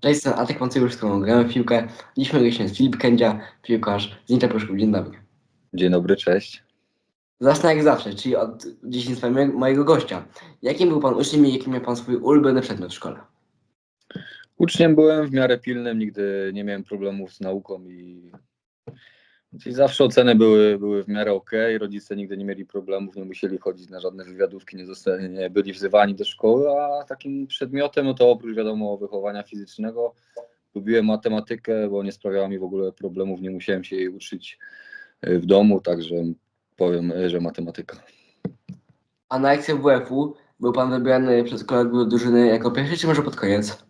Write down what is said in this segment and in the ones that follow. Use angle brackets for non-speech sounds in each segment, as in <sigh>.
Cześć, jestem Atek Pancyrusz, z którą gramy w piłkę. Dzisiaj gościem z Filip Kędzia, piłkarz z Inter Pruszków. Dzień dobry. Dzień dobry, cześć. Zacznę jak zawsze, czyli od dzieciństwa mo- mojego gościa. Jakim był pan uczniem i jaki miał pan swój ulubiony przedmiot w szkole? Uczniem byłem w miarę pilnym, nigdy nie miałem problemów z nauką i, i zawsze oceny były, były w miarę ok. Rodzice nigdy nie mieli problemów, nie musieli chodzić na żadne wywiadówki, nie, zostali, nie byli wzywani do szkoły, a takim przedmiotem, no to oprócz wiadomo wychowania fizycznego, lubiłem matematykę, bo nie sprawiała mi w ogóle problemów, nie musiałem się jej uczyć y, w domu, także powiem, y, że matematyka. A na akcję WF-u był pan wybierany przez kolegów drużyny jako pierwszy, czy może pod koniec?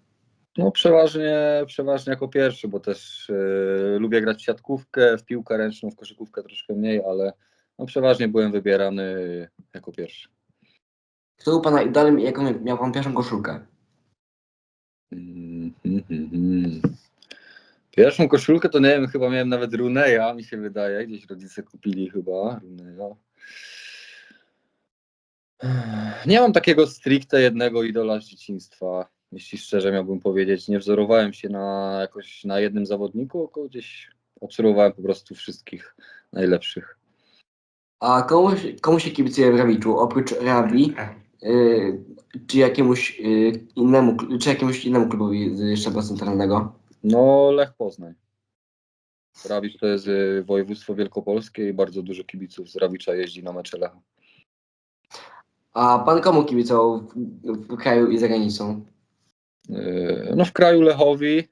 No przeważnie, przeważnie jako pierwszy, bo też e, lubię grać w siatkówkę, w piłkę ręczną, w koszykówkę troszkę mniej, ale no przeważnie byłem wybierany jako pierwszy. Kto był pana idolem i jaką miał pan pierwszą koszulkę? Mm, mm, mm, mm. Pierwszą koszulkę to nie wiem, chyba miałem nawet Runeja, mi się wydaje, gdzieś rodzice kupili chyba Runeja. Nie mam takiego stricte jednego idola z dzieciństwa, jeśli szczerze miałbym powiedzieć. Nie wzorowałem się na jakoś na jednym zawodniku, tylko gdzieś obserwowałem po prostu wszystkich najlepszych. A komu, komu się kibicuje w Rawiczu, oprócz Rawi, yy, czy, jakiemuś, yy, innemu, czy jakiemuś innemu klubowi z szczebla centralnego? No, Lech Poznań. Rawicz to jest y, województwo wielkopolskie i bardzo dużo kibiców z Rawicza jeździ na mecze Lecha. A pan komu kibicował w, w kraju i za granicą? Y, No w kraju Lechowi,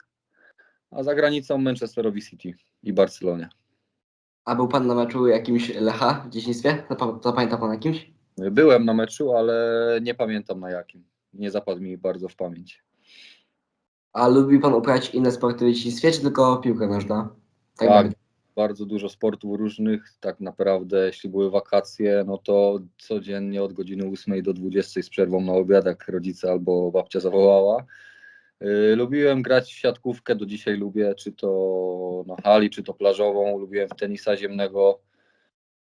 a za granicą Manchesterowi City i Barcelonie. A był pan na meczu jakimś Lecha w dzieciństwie? Zapa- Zapamięta pan jakimś? Byłem na meczu, ale nie pamiętam na jakim. Nie zapadł mi bardzo w pamięć. A lubi pan uprawiać inne sporty w dzieciństwie, czy tylko piłkę nożna? Tak, bardzo. Bardzo dużo sportów różnych. Tak naprawdę, jeśli były wakacje, no to codziennie od godziny 8 do 20 z przerwą na obiad, jak rodzice albo babcia zawołała. Yy, Lubiłem grać w siatkówkę, do dzisiaj lubię, czy to na hali, czy to plażową. Lubiłem tenisa ziemnego,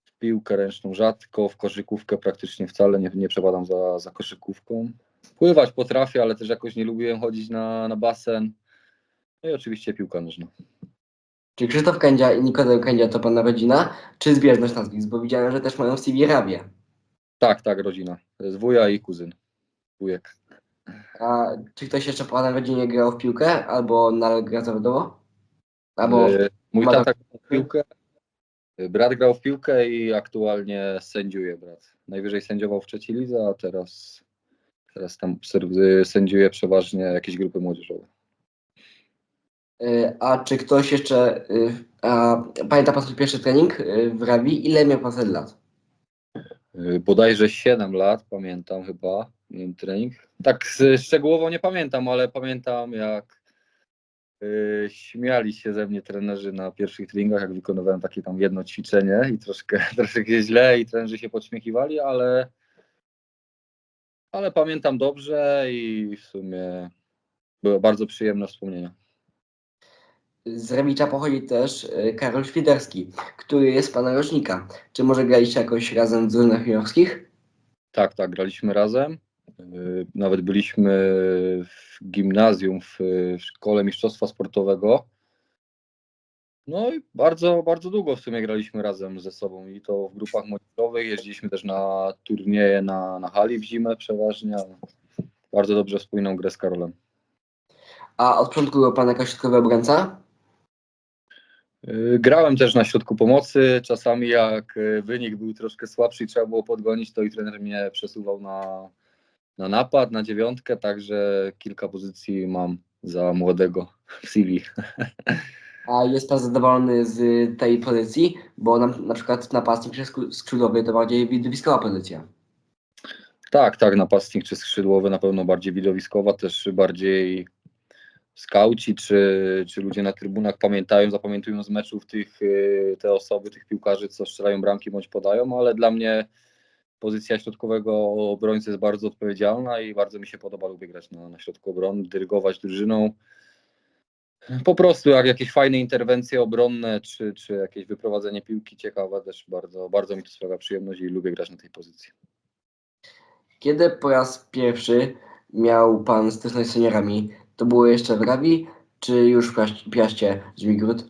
w piłkę ręczną rzadko, w koszykówkę praktycznie wcale nie, nie przepadam za, za koszykówką. Pływać potrafię, ale też jakoś nie lubiłem chodzić na, na basen. No i oczywiście piłka nożna. Czy Krzysztof Kędzia i Nikodem Kędzia to pana rodzina, czy zbieżność nazwisk? Bo widziałem, że też mają w CV Rawie. Tak, tak, rodzina. Jest wuja i kuzyn. Wujek. A czy ktoś jeszcze po pana rodzinie grał w piłkę, albo nawet gra zawodowo? Albo E, Mój ma- tata grał w piłkę, e, brat grał w piłkę i aktualnie sędziuje brat. Najwyżej sędziował w trzeciej lidze, a teraz, teraz tam ser- sędziuje przeważnie jakieś grupy młodzieżowe. Y, A czy ktoś jeszcze, y, a pamięta pan swój pierwszy trening y, w Rawi? Ile miał pan wtedy lat? Bodajże 7 lat, pamiętam chyba, miałem trening. Tak szczegółowo nie pamiętam, ale pamiętam jak śmiali się ze mnie trenerzy na pierwszych treningach, jak wykonywałem takie tam jedno ćwiczenie i troszkę, <laughs> troszkę źle i trenerzy się podśmiechiwali, ale, ale pamiętam dobrze i w sumie były bardzo przyjemne wspomnienia. Z Rawicza pochodzi też y, Karol Świderski, który jest pana rocznika. Czy może graliście jakoś razem w drużynach juniorskich? Tak, tak, graliśmy razem. Yy, Nawet byliśmy w gimnazjum, w, szkole mistrzostwa sportowego. No i bardzo, bardzo długo w sumie graliśmy razem ze sobą i to w grupach młodzieżowych. Jeździliśmy też na turnieje na, na hali w zimę przeważnie. Bardzo dobrze spójną grę z Karolem. A od początku był pan jako środkowy obrońca? Yy, Grałem też na środku pomocy. Czasami jak yy, wynik był troszkę słabszy i trzeba było podgonić, to i trener mnie przesuwał na, na napad, na dziewiątkę, także kilka pozycji mam za młodego w CV. A jest pan zadowolony z tej pozycji? Bo na, na przykład napastnik czy skrzydłowy to bardziej widowiskowa pozycja. Tak, tak, napastnik czy skrzydłowy na pewno bardziej widowiskowa, też bardziej skauci czy, czy ludzie na trybunach pamiętają, zapamiętują z meczów tych, yy, te osoby, tych piłkarzy, co strzelają bramki bądź podają, ale dla mnie pozycja środkowego obrońcy jest bardzo odpowiedzialna i bardzo mi się podoba, lubię grać na, na środku obrony, dyrygować drużyną. Po prostu jak jakieś fajne interwencje obronne, czy, czy jakieś wyprowadzenie piłki ciekawe, też bardzo, bardzo mi to sprawia przyjemność i lubię grać na tej pozycji. Kiedy po raz pierwszy miał pan styczność z seniorami to było jeszcze w Rawi, czy już w Piaś- Piaście Żmigród?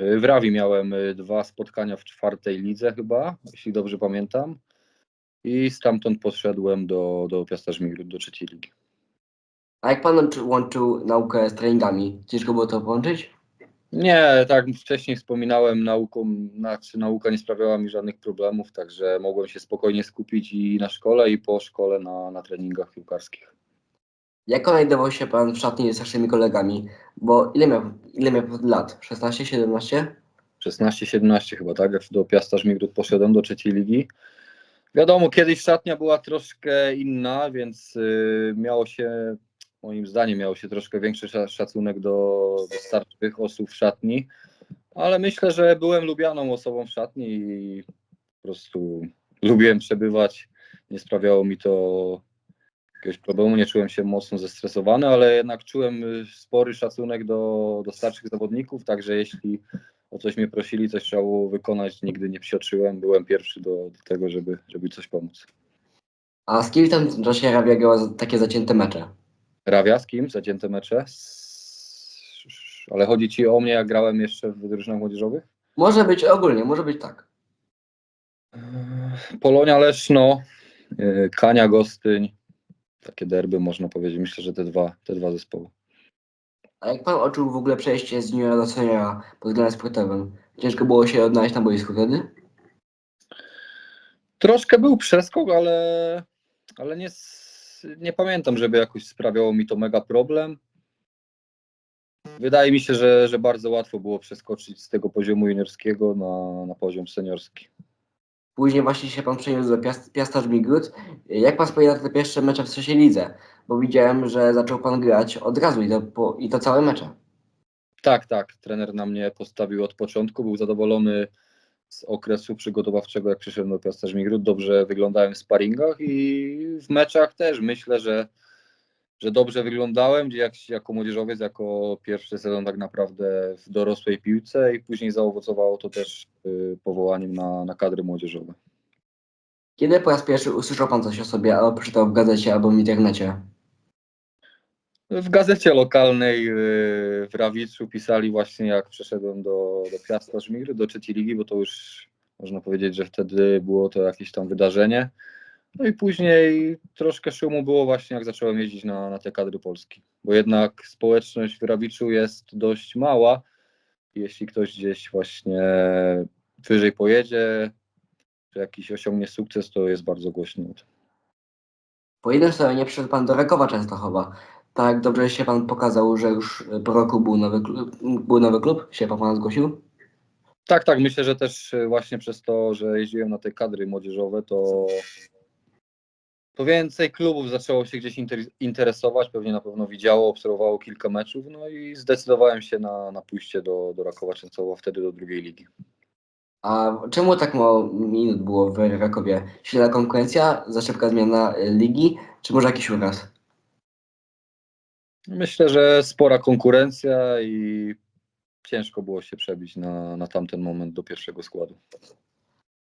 Y, W Rawi miałem y, dwa spotkania w czwartej lidze chyba, jeśli dobrze pamiętam. I stamtąd poszedłem do, do Piasta Żmigród, do trzeciej ligi. A jak pan łączy- łączył naukę z treningami? Ciężko było to połączyć? Nie, tak jak wcześniej wspominałem, nauką, znaczy nauka nie sprawiała mi żadnych problemów, także mogłem się spokojnie skupić i na szkole, i po szkole na, na treningach piłkarskich. Jak odnajdował się pan w szatni z starszymi kolegami? Bo ile miał, ile miał pan lat? 16, 17? 16-17 chyba, tak? Jak do Piasta Żmigród poszedłem do trzeciej ligi. Wiadomo, kiedyś szatnia była troszkę inna, więc y, miało się, moim zdaniem, miało się troszkę większy sza- szacunek do, do starszych osób w szatni, ale myślę, że byłem lubianą osobą w szatni i po prostu lubiłem przebywać. Nie sprawiało mi to jakiegoś problemu, nie czułem się mocno zestresowany, ale jednak czułem y, spory szacunek do, do starszych zawodników, także jeśli o coś mnie prosili, coś trzeba było wykonać, nigdy nie psioczyłem, byłem pierwszy do, do tego, żeby, żeby coś pomóc. A z kim tam w czasie Rawia grała takie zacięte mecze? Rawia z kim? Zacięte mecze? Ale chodzi ci o mnie, jak grałem jeszcze w drużynach młodzieżowych? Może być ogólnie, może być tak. Polonia Leszno, yy, Kania Gostyń, takie derby można powiedzieć. Myślę, że te dwa, te dwa zespoły. A jak pan odczuł w ogóle przejście z juniora do seniora pod względem sportowym? Ciężko było się odnaleźć na boisku wtedy? Troszkę był przeskok, ale, ale nie, nie pamiętam, żeby jakoś sprawiało mi to mega problem. Wydaje mi się, że, że bardzo łatwo było przeskoczyć z tego poziomu juniorskiego na, na poziom seniorski. Później właśnie się pan przeniósł do Piast, Piasta Żmigród. Jak pan spojrzał na te pierwsze mecze w trzeciej lidze? Bo widziałem, że zaczął pan grać od razu i to, po, i to całe mecze. Tak, tak. Trener na mnie postawił od początku. Był zadowolony z okresu przygotowawczego, jak przyszedłem do Piasta Żmigród. Dobrze wyglądałem w sparingach i w meczach też. Myślę, że, że dobrze wyglądałem, gdzie jak, jako młodzieżowiec, jako pierwszy sezon tak naprawdę w dorosłej piłce i później zaowocowało to też y, powołaniem na, na kadry młodzieżowe. Kiedy po raz pierwszy usłyszał pan coś o sobie, albo przeczytał w gazecie, albo w internecie? W gazecie lokalnej yy, w Rawiczu pisali właśnie jak przeszedłem do, do Piasta Żmigry, do trzeciej ligi, bo to już można powiedzieć, że wtedy było to jakieś tam wydarzenie. No i później troszkę szumu było właśnie jak zacząłem jeździć na, na te kadry Polski, bo jednak społeczność w Rawiczu jest dość mała. Jeśli ktoś gdzieś właśnie wyżej pojedzie, czy jakiś osiągnie sukces, to jest bardzo głośno. Po jednym sezonie przyszedł pan do Rakowa Częstochowa. Tak dobrze się pan pokazał, że już po roku był nowy klub, był nowy klub? Się pan, pan zgłosił? Tak, tak. Myślę, że też właśnie przez to, że jeździłem na te kadry młodzieżowe, to, to więcej klubów zaczęło się gdzieś inter- interesować. Pewnie na pewno widziało, obserwowało kilka meczów. No i zdecydowałem się na, na pójście do, do Rakowa Częstochowa, wtedy do drugiej ligi. A czemu tak mało minut było w Rakowie? Silna konkurencja, za szybka zmiana ligi, czy może jakiś uraz? Myślę, że spora konkurencja i ciężko było się przebić na, na tamten moment do pierwszego składu.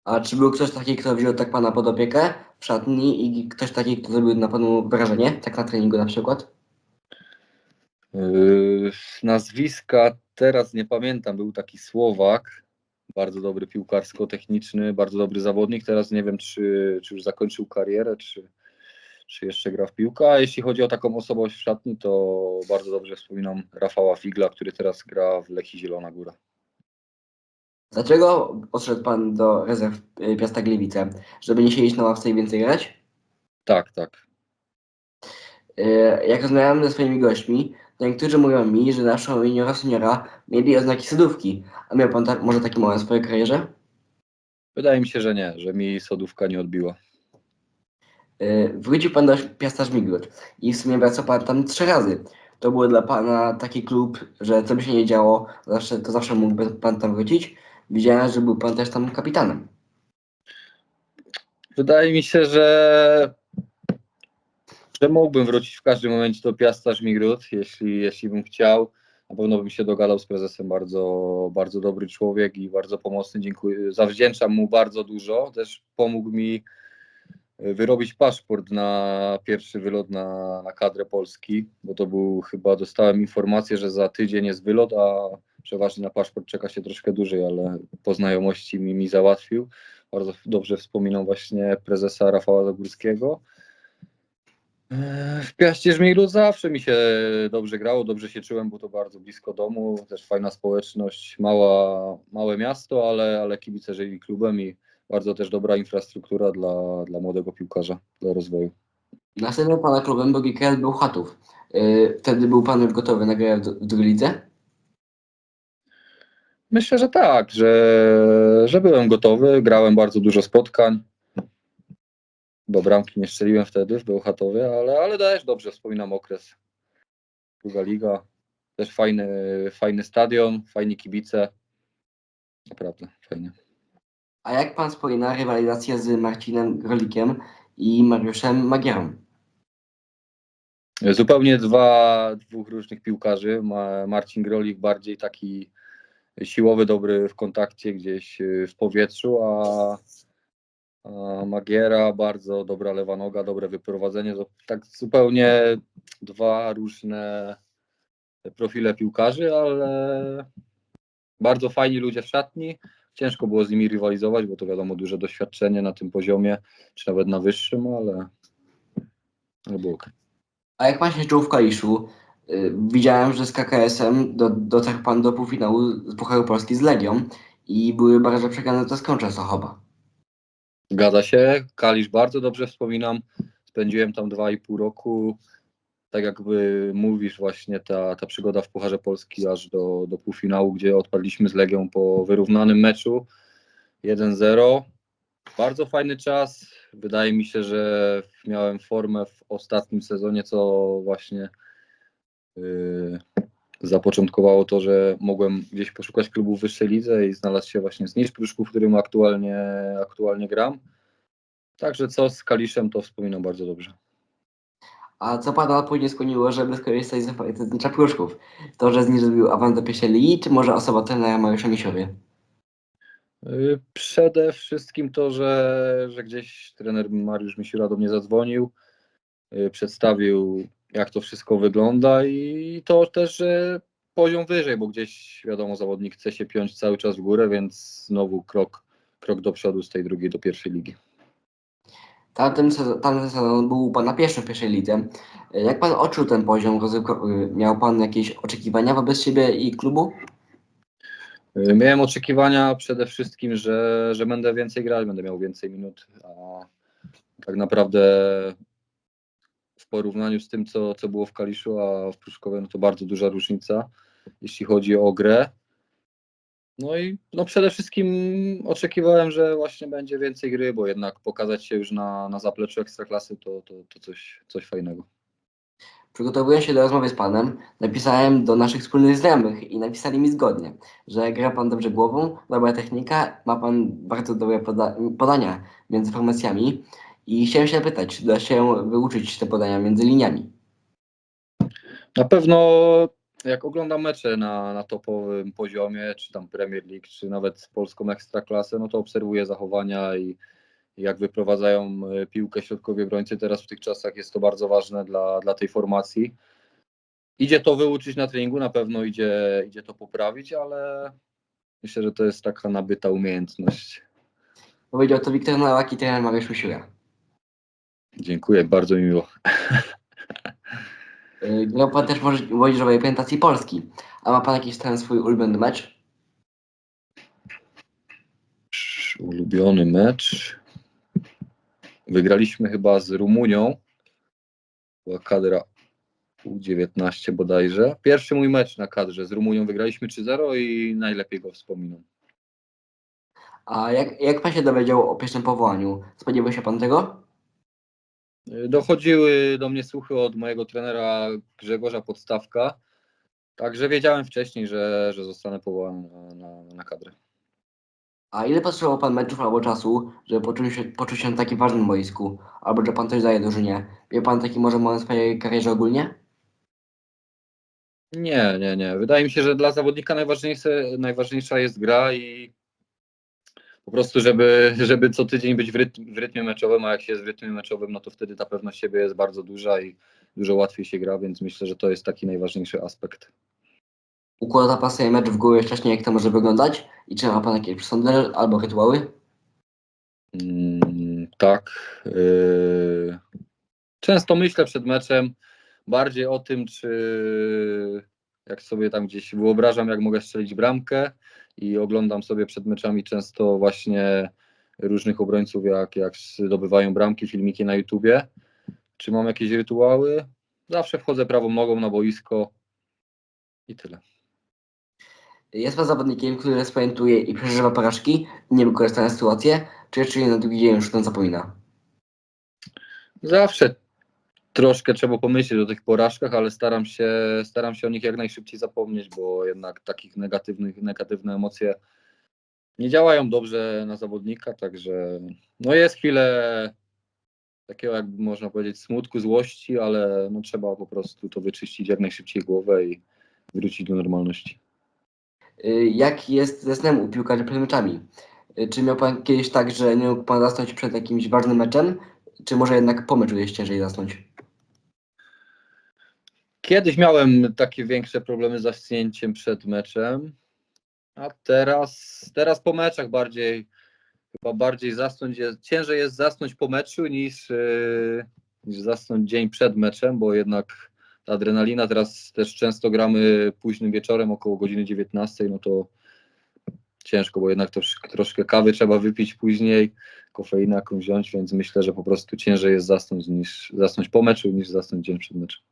A czy był ktoś taki, kto wziął tak pana pod opiekę w szatni i ktoś taki, kto zrobił na panu wrażenie, tak na treningu na przykład? Yy, nazwiska teraz nie pamiętam. Był taki Słowak, bardzo dobry piłkarsko-techniczny, bardzo dobry zawodnik. Teraz nie wiem, czy, czy już zakończył karierę, czy, czy jeszcze gra w piłkę. A jeśli chodzi o taką osobowość w szatni, to bardzo dobrze wspominam Rafała Figla, który teraz gra w Lechii Zielona Góra. Dlaczego odszedł pan do rezerw y, Piasta Gliwice? Żeby nie siedzieć na ławce i więcej grać? Tak, tak. Y, Jak rozmawiałem ze swoimi gośćmi, to niektórzy mówią mi, że naszą juniora seniora mieli oznaki sodówki. A miał pan tak, może taki moment w swojej karierze? Wydaje mi się, że nie, że mi sodówka nie odbiła. Y, Wrócił pan do Piasta Żmigród i w sumie wracał pan tam trzy razy. To był dla pana taki klub, że co by się nie działo, zawsze, to zawsze mógłby pan tam wrócić. Widziałem, że był pan też tam kapitanem. Wydaje mi się, że, że mógłbym wrócić w każdym momencie do Piasta Żmigród, jeśli, jeśli bym chciał. Na pewno bym się dogadał z prezesem, bardzo, bardzo dobry człowiek i bardzo pomocny. Dziękuję, zawdzięczam mu bardzo dużo. Też pomógł mi y, wyrobić paszport na pierwszy wylot na, na kadrę Polski, bo to był chyba, dostałem informację, że za tydzień jest wylot, a przeważnie na paszport czeka się troszkę dłużej, ale po znajomości mi, mi załatwił. Bardzo dobrze wspominam właśnie prezesa Rafała Zagórskiego. Eee, W Piaście Żmiru zawsze mi się dobrze grało, dobrze się czułem, bo to bardzo blisko domu, też fajna społeczność, mała, małe miasto, ale, ale kibice żyli klubem i bardzo też dobra infrastruktura dla, dla młodego piłkarza, dla rozwoju. Następnym pana klubem był GKL Bełchatów. Yy, wtedy był pan już gotowy na grę w drugiej lidze? Myślę, że tak, że, że byłem gotowy, grałem bardzo dużo spotkań, bo bramki nie strzeliłem wtedy w Bełchatowie, ale, ale też dobrze wspominam okres. Druga liga, też fajny, fajny stadion, fajni kibice, naprawdę fajnie. A jak pan wspomina rywalizację z Marcinem Grolikiem i Mariuszem Magierą? Zupełnie dwa, dwóch różnych piłkarzy. Ma Marcin Grolik bardziej taki siłowy, dobry w kontakcie gdzieś y, w powietrzu, a, a Magiera bardzo dobra lewa noga, dobre wyprowadzenie. Tak zupełnie dwa różne profile piłkarzy, ale bardzo fajni ludzie w szatni. Ciężko było z nimi rywalizować, bo to wiadomo duże doświadczenie na tym poziomie, czy nawet na wyższym, ale, ale było ok. A jak pan się czuł w Kaliszu? Yy, widziałem, że z KKS-em do, dotarł pan do półfinału z Pucharu Polski z Legią i były bardzo przegrane to skończę Sochowa. Zgadza się. Kalisz bardzo dobrze wspominam. Spędziłem tam dwa i pół roku. Tak jakby mówisz, właśnie ta, ta przygoda w Pucharze Polski aż do, do półfinału, gdzie odpadliśmy z Legią po wyrównanym meczu 1-0. Bardzo fajny czas. Wydaje mi się, że miałem formę w ostatnim sezonie, co właśnie zapoczątkowało to, że mogłem gdzieś poszukać klubu w wyższej lidze i znalazł się właśnie Znicz Pruszków, w którym aktualnie, aktualnie gram. Także co z Kaliszem, to wspominam bardzo dobrze. A co pana później skłoniło, żeby skorzystać z oferty z Nicza Pruszków? To, że z nich zrobił awans do pierwszej ligi, czy może osoba trenera Mariusza Misiowie? Yy, Przede wszystkim to, że, że gdzieś trener Mariusz Misiura do mnie zadzwonił, yy, przedstawił jak to wszystko wygląda i to też, że poziom wyżej, bo gdzieś wiadomo zawodnik chce się piąć cały czas w górę, więc znowu krok, krok do przodu z tej drugiej do pierwszej ligi. Tamten sezon, tamten sezon był pan na pierwszym w pierwszej lidze. Jak pan odczuł ten poziom rozrywkowy? Miał pan jakieś oczekiwania wobec siebie i klubu? Y, Miałem oczekiwania przede wszystkim, że, że będę więcej grać, będę miał więcej minut, a tak naprawdę porównaniu z tym, co, co było w Kaliszu, a w Pruszkowie, no to bardzo duża różnica, jeśli chodzi o grę. No i no przede wszystkim oczekiwałem, że właśnie będzie więcej gry, bo jednak pokazać się już na, na zapleczu Ekstraklasy to, to, to coś, coś fajnego. Przygotowując się do rozmowy z panem, napisałem do naszych wspólnych znajomych i napisali mi zgodnie, że gra pan dobrze głową, dobra technika, ma pan bardzo dobre poda podania między formacjami i chciałem się zapytać, czy da się wyuczyć te podania między liniami? Na pewno jak oglądam mecze na, na topowym poziomie, czy tam Premier League, czy nawet polską ekstraklasę, no to obserwuję zachowania i jak wyprowadzają e, piłkę środkowi obrońcy teraz w tych czasach jest to bardzo ważne dla, dla tej formacji. Idzie to wyuczyć na treningu, na pewno idzie, idzie to poprawić, ale myślę, że to jest taka nabyta umiejętność. Powiedział to Wiktor Nowak i trener Mariusz Usiura. Dziękuję, bardzo mi miło. Yy, Grał pan też w młodzież- młodzieżowej reprezentacji Polski. A ma pan jakiś ten swój ulubiony mecz? Ulubiony mecz. Wygraliśmy chyba z Rumunią. Była kadra U19 bodajże. Pierwszy mój mecz na kadrze z Rumunią wygraliśmy 3-0 i najlepiej go wspominam. A jak, jak pan się dowiedział o pierwszym powołaniu? Spodziewał się pan tego? Dochodziły do mnie słuchy od mojego trenera Grzegorza Podstawka. Także wiedziałem wcześniej, że, że zostanę powołany na, na, na kadrę. A ile potrzebował pan meczów albo czasu, żeby poczuć się, poczuć się na takim ważnym boisku? Albo że pan coś daje drużynie? Wie pan taki może moment w swojej karierze ogólnie? Nie, nie, nie. Wydaje mi się, że dla zawodnika najważniejsze, najważniejsza jest gra i po prostu, żeby, żeby co tydzień być w, rytm, w rytmie meczowym, a jak się jest w rytmie meczowym, no to wtedy ta pewność siebie jest bardzo duża i dużo łatwiej się gra, więc myślę, że to jest taki najważniejszy aspekt. Układa pan sobie mecz w głowie wcześniej, jak to może wyglądać? I czy ma pan jakieś przesądy albo rytuały? Mm, tak. Yy, często myślę przed meczem bardziej o tym, czy jak sobie tam gdzieś wyobrażam, jak mogę strzelić bramkę i oglądam sobie przed meczami często właśnie różnych obrońców, jak, jak zdobywają bramki, filmiki na YouTubie. Czy mam jakieś rytuały? Zawsze wchodzę prawą nogą na boisko i tyle. Jest pan zawodnikiem, który spamiętuje i przeżywa porażki i nie wykorzysta sytuację, czy jeszcze na drugi dzień już ten zapomina? Zawsze troszkę trzeba pomyśleć o tych porażkach, ale staram się, staram się o nich jak najszybciej zapomnieć, bo jednak takich negatywnych, negatywne emocje nie działają dobrze na zawodnika, także no jest chwilę takiego, jakby można powiedzieć, smutku, złości, ale no trzeba po prostu to wyczyścić jak najszybciej głowę i wrócić do normalności. Y, Jak jest ze snem u piłkarzy przed meczami? Y, Czy miał pan kiedyś tak, że nie mógł pan zasnąć przed jakimś ważnym meczem, czy może jednak po meczu jest ciężej zasnąć? Kiedyś miałem takie większe problemy z zaśnięciem przed meczem, a teraz, teraz po meczach bardziej, chyba bardziej zasnąć jest, ciężej jest zasnąć po meczu niż, yy, niż zasnąć dzień przed meczem, bo jednak ta adrenalina, teraz też często gramy późnym wieczorem, około godziny 19, no to ciężko, bo jednak trosz, troszkę kawy trzeba wypić później, kofeinę jakąś wziąć, więc myślę, że po prostu ciężej jest zasnąć niż zasnąć po meczu niż zasnąć dzień przed meczem.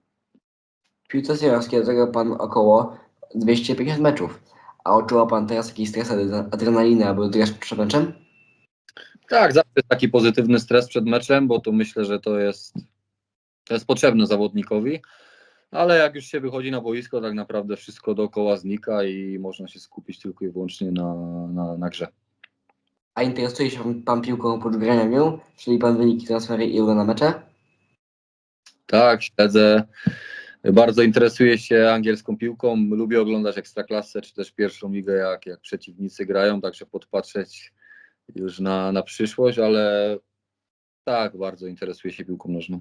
Piłce seniorskiej zagrał pan około 250 meczów. A odczuwa pan teraz jakiś stres, adre- adrenalinę albo dreszcz przed meczem? Tak, zawsze jest taki pozytywny stres przed meczem, bo to myślę, że to jest, to jest potrzebne zawodnikowi, ale jak już się wychodzi na boisko, tak naprawdę wszystko dookoła znika i można się skupić tylko i wyłącznie na, na, na grze. A interesuje się pan, pan piłką oprócz grania nią? Czyli pan wyniki transfery i ogląda mecze? Tak, śledzę. Bardzo interesuję się angielską piłką. Lubię oglądać ekstraklasę, czy też pierwszą ligę, jak, jak przeciwnicy grają, także podpatrzeć już na, na przyszłość, ale tak, bardzo interesuję się piłką nożną.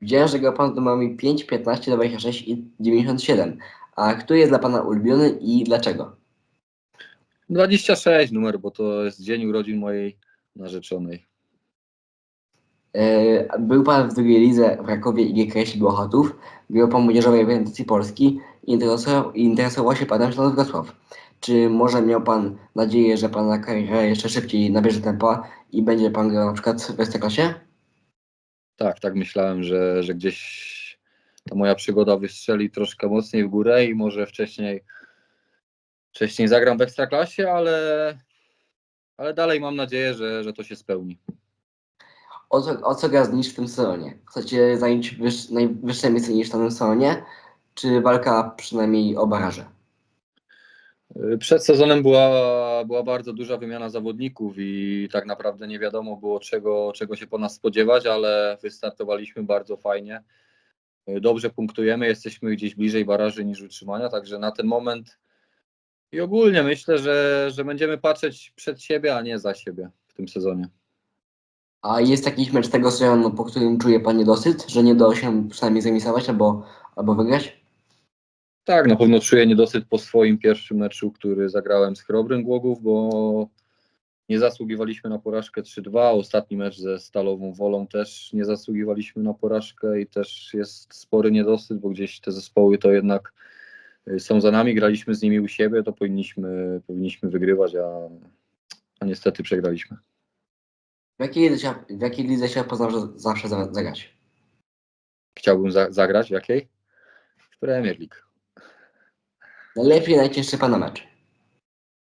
Widziałem, że grał pan z numerami 5, 15, 26 i 97. A który jest dla pana ulubiony i dlaczego? 26 numer, bo to jest dzień urodzin mojej narzeczonej. E, Był pan w drugiej lidze w Krakowie i Bełchatów. Grał pan młodzieżowej reprezentacji Polski i interesował, interesował się panem Śląsk Wrocław. Czy może miał pan nadzieję, że pana kariera jeszcze szybciej nabierze tempa i będzie pan grał na przykład w Ekstraklasie? Tak, tak myślałem, że, że gdzieś ta moja przygoda wystrzeli troszkę mocniej w górę i może wcześniej, wcześniej zagram w Ekstraklasie, ale, ale dalej mam nadzieję, że, że to się spełni. O co, o co gra znicz w tym sezonie? Chcecie zająć wyż, najwyższe miejsce niż w tym sezonie? Czy walka przynajmniej o baraże? Przed sezonem była, była bardzo duża wymiana zawodników i tak naprawdę nie wiadomo było czego, czego się po nas spodziewać, ale wystartowaliśmy bardzo fajnie. Dobrze punktujemy, jesteśmy gdzieś bliżej baraży niż utrzymania, także na ten moment i ogólnie myślę, że, że będziemy patrzeć przed siebie, a nie za siebie w tym sezonie. A jest jakiś mecz tego sezonu, po którym czuje pan niedosyt, że nie udało się przynajmniej zremisować albo, albo wygrać? Tak, na pewno czuję niedosyt po swoim pierwszym meczu, który zagrałem z Chrobrym Głogów, bo nie zasługiwaliśmy na porażkę 3-2. Ostatni mecz ze Stalową Wolą też nie zasługiwaliśmy na porażkę i też jest spory niedosyt, bo gdzieś te zespoły to jednak y, są za nami, graliśmy z nimi u siebie, to powinniśmy, powinniśmy wygrywać, a, a niestety przegraliśmy. W jakiej lidze, się- w jakiej lidze się poznał, że zawsze za- zagrać? Chciałbym za, zagrać w jakiej? W Premier League. Najlepiej i najcięższy pana mecz.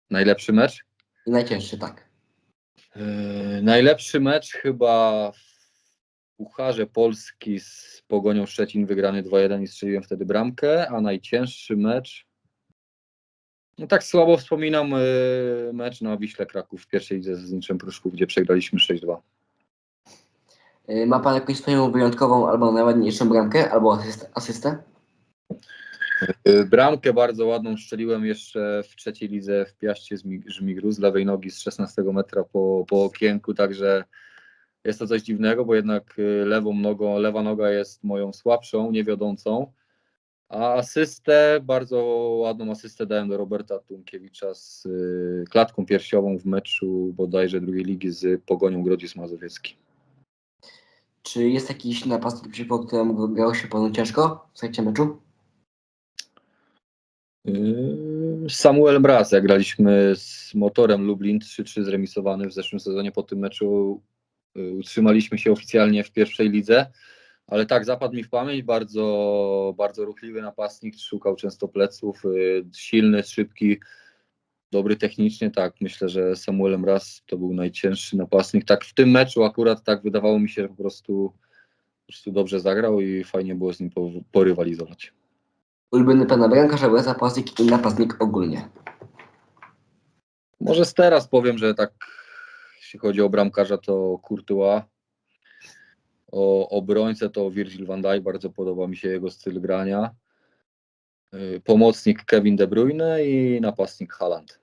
Najlepszy mecz? I najcięższy, tak. Yy, najlepszy mecz chyba w Pucharze Polski z Pogonią Szczecin wygrany 2-1 i strzeliłem wtedy bramkę, a najcięższy mecz no tak słabo wspominam yy, mecz na Wiśle Kraków w pierwszej lidze z Niczym Pruszków, gdzie przegraliśmy 6-2. Y, Ma pan jakąś swoją wyjątkową albo najładniejszą bramkę, albo asyst- asystę? Y, Bramkę bardzo ładną strzeliłem jeszcze w trzeciej lidze w Piaście z Mi- Żmigru z lewej nogi z 16 metra po, po okienku, także jest to coś dziwnego, bo jednak y, lewą nogą, lewa noga jest moją słabszą, niewiodącą, a asystę, bardzo ładną asystę dałem do Roberta Tunkiewicza z y, klatką piersiową w meczu bodajże drugiej ligi z Pogonią Grodzisk Mazowiecki. Czy jest jakiś napastnik, przeciwko któremu grało się panu ciężko w trakcie meczu? Yy, Samuel Mraz, jak graliśmy z motorem Lublin 3-3 zremisowany w zeszłym sezonie po tym meczu yy, utrzymaliśmy się oficjalnie w pierwszej lidze, ale tak zapadł mi w pamięć, bardzo, bardzo ruchliwy napastnik, szukał często pleców, yy, silny, szybki, dobry technicznie, tak, myślę, że Samuel Mraz to był najcięższy napastnik, tak w tym meczu akurat tak wydawało mi się, że po prostu, po prostu dobrze zagrał i fajnie było z nim po- porywalizować. Ulubiony pana bramkarz, albo napastnik i napastnik ogólnie. Może teraz powiem, że tak jeśli chodzi o bramkarza to Courtois, o obrońcę to Virgil van Dijk, bardzo podoba mi się jego styl grania. Yy, Pomocnik Kevin De Bruyne i napastnik Haaland.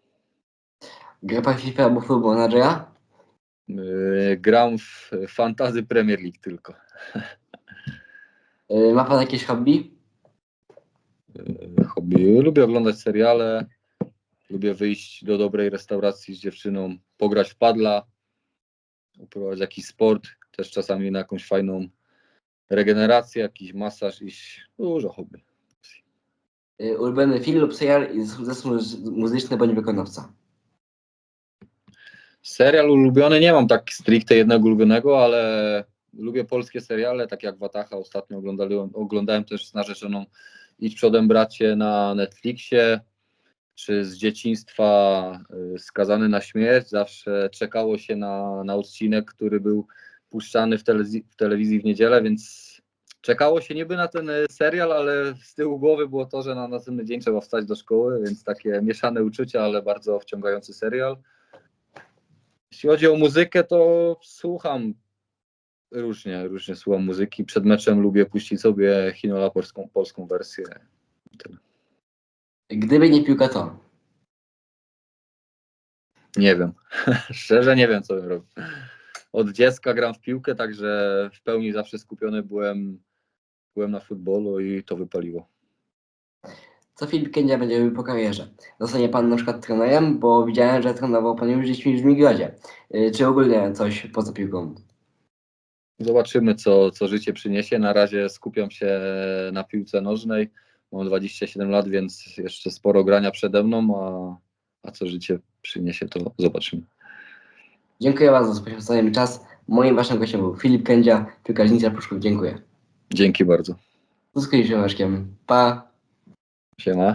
Gra pan FIFA albo Football Managera? Yy, Gram w Fantasy Premier League tylko. <laughs> Y, Ma pan jakieś hobby? Yy, Hobby. Lubię oglądać seriale, lubię wyjść do dobrej restauracji z dziewczyną, pograć w padla, uprawiać jakiś sport, też czasami na jakąś fajną regenerację, jakiś masaż, iść dużo hobby. Y, Ulubiony film lub serial i zespół muzy- muzyczny bądź wykonawca. Serial ulubiony nie mam tak stricte jednego ulubionego, ale lubię polskie seriale, tak jak Watacha ostatnio oglądałem, oglądałem też z narzeczoną Idź przodem bracie na Netflixie, czy z dzieciństwa y, Skazany na śmierć. Zawsze czekało się na, na odcinek, który był puszczany w telewizji, w telewizji w niedzielę, więc czekało się niby na ten y, serial, ale z tyłu głowy było to, że na następny dzień trzeba wstać do szkoły, więc takie mieszane uczucia, ale bardzo wciągający serial. Jeśli chodzi o muzykę, to słucham różnie, różnie słucham muzyki. Przed meczem lubię puścić sobie Hinola polską, polską wersję. Gdyby nie piłka to. Nie wiem. <laughs> Szczerze nie wiem, co bym robił. Od dziecka gram w piłkę, także w pełni zawsze skupiony byłem, byłem na futbolu i to wypaliło. Co Filip Kędzia będzie robił po karierze? Zostanie pan na przykład trenerem, bo widziałem, że trenował pan już dziećmi w Żmigrodzie. Y, Czy ogólnie coś poza piłką? Zobaczymy, co, co życie przyniesie. Na razie skupiam się na piłce nożnej. Mam 27 lat, więc jeszcze sporo grania przede mną, a, a co życie przyniesie, to zobaczymy. Dziękuję bardzo za poświęcony czas. Moim waszym gościem był Filip Kędzia, piłkarz Nicea Pruszków. Dziękuję. Dzięki bardzo. Z się Pa! Siema.